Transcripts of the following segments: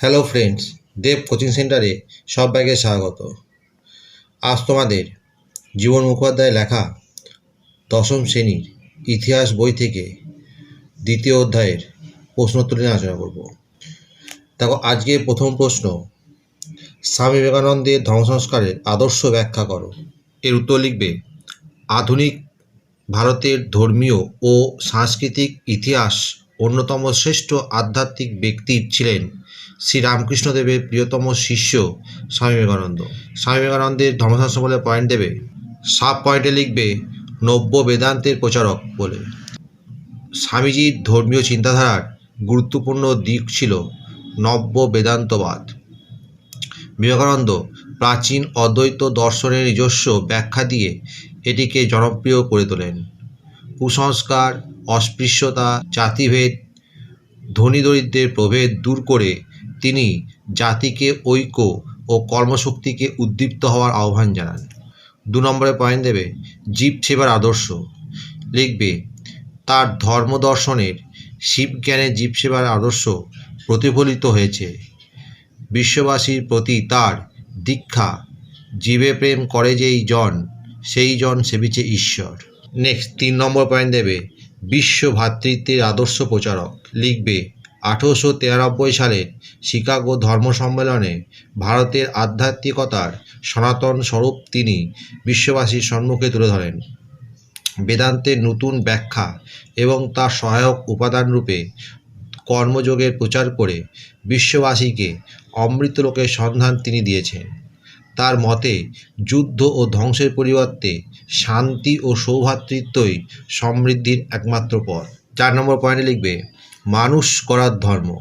Hello friends দেব coaching সেন্টারে সবাইকে স্বাগত। আজ তোমাদের জীবন মুখোপাধ্যায় লেখা দশম শ্রেণির ইতিহাস বই থেকে দ্বিতীয় অধ্যায়ের প্রশ্নোত্তর নিয়ে আলোচনা করব। দেখো, আজকে প্রথম প্রশ্ন, স্বামী বিবেকানন্দের ধর্মসংস্কারের আদর্শ ব্যাখ্যা করো। এর উত্তর লিখবে, আধুনিক ভারতের ধর্মীয় ও সাংস্কৃতিক ইতিহাস অন্যতম শ্রেষ্ঠ আধ্যাত্মিক ব্যক্তি ছিলেন শ্রী রামকৃষ্ণদেবের প্রিয়তম শিষ্য স্বামী বিবেকানন্দ। স্বামী বিবেকানন্দের ধর্মশাস্ত্র বলে পয়েন্ট দেবে, সাব পয়েন্টে লিখবে, নব্য বেদান্তের প্রচারক বলে। স্বামীজির ধর্মীয় চিন্তাধারার গুরুত্বপূর্ণ দিক ছিল নব্য বেদান্তবাদ। বিবেকানন্দ প্রাচীন অদ্বৈত দর্শনের নিজস্ব ব্যাখ্যা দিয়ে এটিকে জনপ্রিয় করে তোলেন। কুসংস্কার, অস্পৃশ্যতা, জাতিভেদ, ধনী দরিদ্রের প্রভেদ দূর করে তিনি জাতিকে, ঐক্য ও কর্মশক্তিকে উদ্দীপ্ত হওয়ার আহ্বান জানান। দু নম্বরে পয়েন্ট দেবে, জীব সেবার আদর্শ। লিখবে, তার ধর্ম দর্শনের শিবজ্ঞানের জীব সেবার আদর্শ প্রতিফলিত হয়েছে। বিশ্ববাসীর প্রতি তার দীক্ষা, জীবে প্রেম করে যেই জন, সেই জন সেবিছে ঈশ্বর। নেক্সট তিন নম্বর পয়েন্ট দেবে। বিশ্ব ভ্রাতৃত্বের আদর্শ প্রচারক। লিখবে, আঠেরোশো তিরানব্বই সালে শিকাগো ধর্ম সম্মেলনে ভারতের আধ্যাত্মিকতার সনাতন স্বরূপ তিনি বিশ্ববাসীর সম্মুখে তুলে ধরেন। বেদান্তের নতুন ব্যাখ্যা এবং তার সহায়ক উপাদানরূপে কর্মযোগের প্রচার করে বিশ্ববাসীকে অমৃতলোকের সন্ধান তিনি দিয়েছেন। তার মতে, যুদ্ধ ও ধ্বংসের পরিবর্তে শান্তি ও সৌভ্রাতৃত্বই সমৃদ্ধির একমাত্র পথ। চার নম্বর পয়েন্টে লিখবে, মানুষ করার ধর্ম।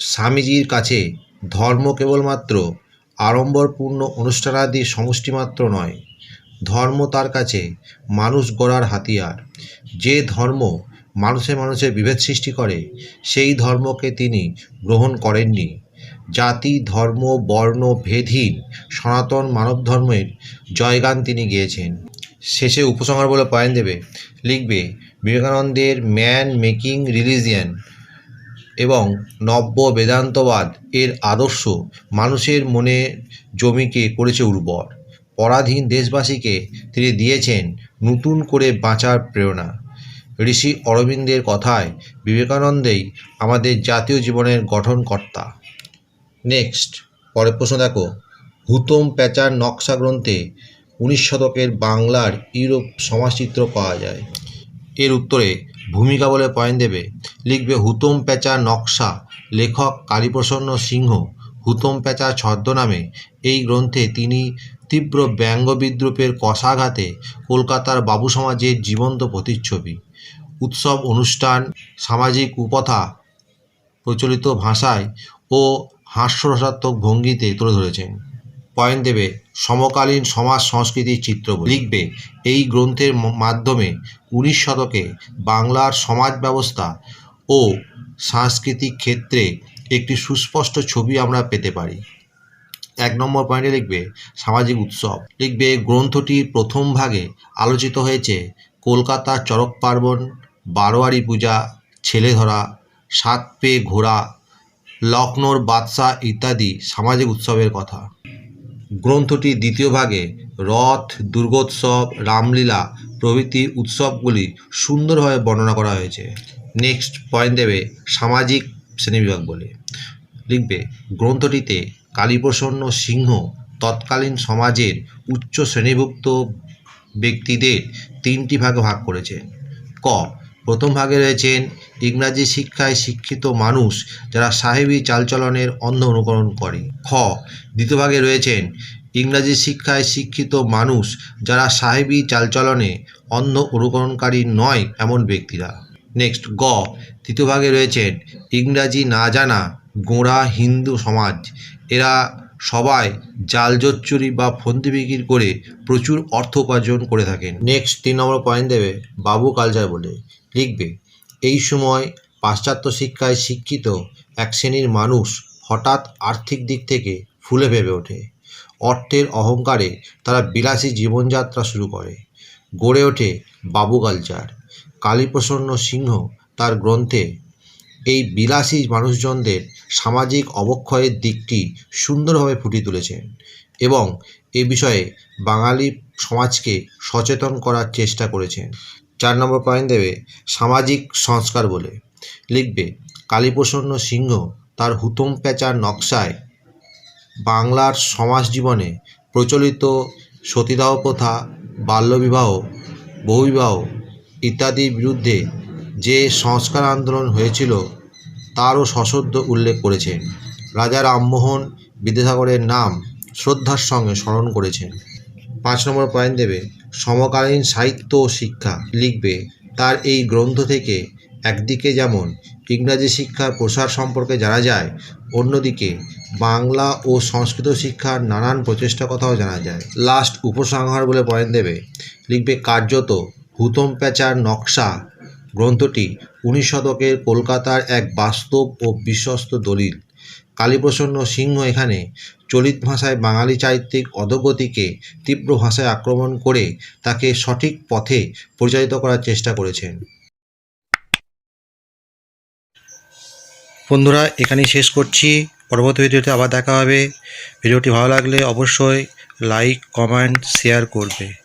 স্বামীজির কাছে ধর্ম কেবলমাত্র আড়ম্বরপূর্ণ অনুষ্ঠানাদির সমষ্টিমাত্র নয়। ধর্ম তার কাছে মানুষ গড়ার হাতিয়ার। যে ধর্ম মানুষে মানুষে বিভেদ সৃষ্টি করে, সেই ধর্মকে তিনি গ্রহণ করেননি। জাতি, ধর্ম, বর্ণ, ভেদহীন, সনাতন মানব ধর্মের জয়গান তিনি গিয়েছেন। শেষে উপসংহার বলে পয়েন্ট দেবে, লিখবে, বিবেকানন্দের ম্যান মেকিং রিলিজিয়ান এবং নব্য বেদান্তবাদ এর আদর্শ মানুষের মনে জমিকে করেছে উর্বর। পরাধীন দেশবাসীকে তিনি দিয়েছেন নতুন করে বাঁচার প্রেরণা। ঋষি অরবিন্দের কথায় বিবেকানন্দেই আমাদের জাতীয় জীবনের গঠনকর্তা। নেক্সট পরের প্রশ্ন দেখো। হুতম প্যাচার নকশা গ্রন্থে উনিশ শতকের বাংলার ইউরোপ সমাজচিত্র পাওয়া যায়। এর উত্তরে ভূমিকা বলে পয়েন্ট দেবে। লিখবে, হুতম প্যাচার নকশা, লেখক কালীপ্রসন্ন সিংহ, হুতম প্যাচার ছদ্মনামে এই গ্রন্থে তিনি তীব্র ব্যঙ্গ বিদ্রুপের কষাঘাতে কলকাতার বাবু সমাজের জীবন্ত প্রতিচ্ছবি। উৎসব, অনুষ্ঠান, সামাজিক কুপথা প্রচলিত ভাষায় ও হাস্যরসাত্মক ভঙ্গিতে তুলে ধরেছেন। পয়েন্ট দেবে, সমকালীন সমাজ সংস্কৃতির চিত্র লিখবে, এই গ্রন্থের মাধ্যমে উনিশ শতকে বাংলার সমাজ ব্যবস্থা ও সাংস্কৃতিক ক্ষেত্রে একটি সুস্পষ্ট ছবি আমরা পেতে পারি। এক নম্বর পয়েন্টে লিখবে, সামাজিক উৎসব। লিখবে, গ্রন্থটির প্রথম ভাগে আলোচিত হয়েছে কলকাতার চড়ক পার্বণ, বারোয়ারি পূজা ছেলে ধরা সাত পেয়ে ঘোরা লখনৌর বাদশাহ ইত্যাদি সামাজিক উৎসবের কথা। গ্রন্থটি দ্বিতীয় ভাগে রথ, দুর্গোৎসব, রামলীলা প্রভৃতি উৎসবগুলি সুন্দরভাবে বর্ণনা করা হয়েছে। নেক্সট পয়েন্ট দেবে সামাজিক শ্রেণীবিভাগ বলে। লিখবে, গ্রন্থটিতে কালীপ্রসন্ন সিংহ তৎকালীন সমাজের উচ্চ শ্রেণীভুক্ত ব্যক্তিদের তিনটি ভাগে ভাগ করেছেন ক প্রথম ভাগে রয়েছেন ইংরাজি শিক্ষায় শিক্ষিত মানুষ যারা সাহেবী চালচলনের অন্ধ অনুকরণ করে। খ, দ্বিতীয় ভাগে রয়েছেন ইংরাজি শিক্ষায় শিক্ষিত মানুষ যারা সাহেবি চালচলনে অন্ধ অনুকরণকারী নয় এমন ব্যক্তিরা। নেক্সট, গ, তৃতীয় ভাগে রয়েছেন ইংরাজি না জানা গোঁড়া হিন্দু সমাজ। এরা সবাই জাল জোচ্চুরি বা ফন্দি বিক্রি করে প্রচুর অর্থ উপার্জন করে থাকেন। নেক্সট তিন নম্বর পয়েন্ট দেবে, বাবু কালচার বলে। লিখবে, এই সময় পাশ্চাত্য শিক্ষায় শিক্ষিত এক শ্রেণির মানুষ হঠাৎ আর্থিক দিক থেকে ফুলে ভেবে ওঠে। অর্থের অহংকারে তারা বিলাসী জীবনযাত্রা শুরু করে। গড়ে ওঠে বাবু কালচার। কালীপ্রসন্ন সিংহ তার গ্রন্থে, এই বিলাসী মানুষজনদের সামাজিক অবক্ষয়ের দিকটি সুন্দরভাবে ফুটিয়ে তুলেছেন এবং এ বিষয়ে বাঙালি সমাজকে সচেতন করার চেষ্টা করেছেন চার নম্বর পয়েন্ট দেবে, সামাজিক সংস্কার বলে। লিখবে, কালীপ্রসন্ন সিংহ তার হুতুম প্যাঁচার নকশায় বাংলার সমাজ জীবনে প্রচলিত সতীদাহ প্রথা, বাল্যবিবাহ বহুবিবাহ ইত্যাদির বিরুদ্ধে যে সংস্কার আন্দোলন হয়েছিল তারও সশব্দ উল্লেখ করেছেন। রাজা রামমোহন বিদ্যাসাগরের নাম শ্রদ্ধার সঙ্গে স্মরণ করেছেন। পাঁচ নম্বর পয়েন্ট দেবে, সমকালীন সাহিত্য ও শিক্ষা লিখবে। তার এই গ্রন্থ থেকে একদিকে যেমন ইংরাজি শিক্ষার প্রসার সম্পর্কে জানা যায়, অন্যদিকে বাংলা ও সংস্কৃত শিক্ষার নানান প্রচেষ্টার কথাও জানা যায়। লাস্ট উপসংহার বলে পয়েন্ট দেবে, লিখবে কার্যত হুতম প্যাঁচার নকশা গ্রন্থটি উনিশ শতকের কলকাতার এক বাস্তব ও বিশ্বস্ত দলিল। কালীপ্রসন্ন সিংহ এখানে চলিত ভাষায় বাঙালি চারিত্রিক অধোগতিকে তীব্র ভাষায় আক্রমণ করে তাকে সঠিক পথে পরিচালিত করার চেষ্টা করেছেন। বন্ধুরা, এখানেই শেষ করছি। পরবর্তী ভিডিওতে আবার দেখা হবে। ভিডিওটি ভালো লাগলে অবশ্যই লাইক, কমেন্ট, শেয়ার করবে।